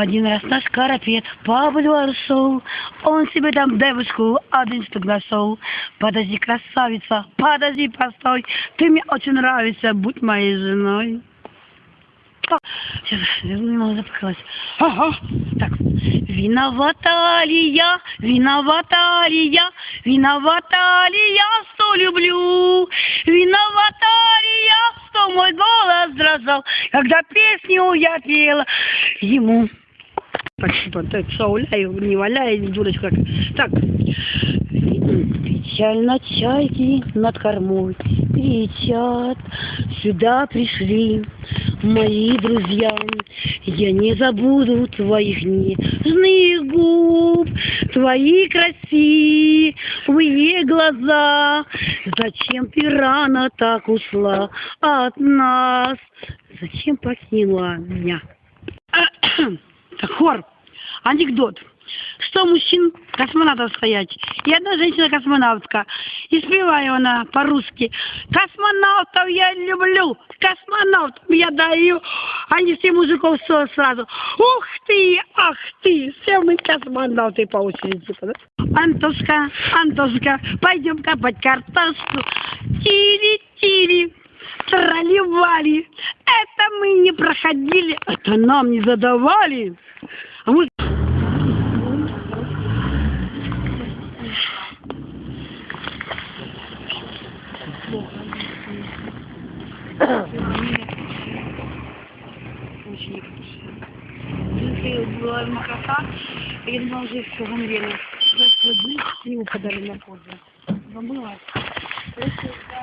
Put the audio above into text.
Один раз наш карапет по бульвару он себе там девушку один штук нашел. Подожди, красавица, подожди, постой, ты мне очень нравишься, будь моей женой. Сейчас, немного запыхалась. Ага, так. Виновата ли я, виновата ли я, виновата ли я, что люблю? Виновата ли я, что мой голос дрожал, когда песню я пела ему? Так, шауляю, не валяй, дурочка. Так, печально чайки над кормой кричат, сюда пришли мои друзья. Я не забуду твоих нежных губ, твои красивые глаза. Зачем ты рано так ушла от нас? Зачем покинула меня? Так, хор, анекдот. Сто мужчин космонавтов стоять, и одна женщина-космонавтка. И спеваю она по-русски. Космонавтов я люблю, космонавтов я даю. Они все мужиков сразу. Ух ты, ах ты, все мы космонавты по очереди. типа? Антошка, Антошка, пойдем копать картошку. Тири-тири. Тролливали. Это мы не проходили, это нам не задавали. А мы... Очень некрасиво. Была макрота, я думала, что все гомерено. Завтра к нему подарили на позже. Забыла.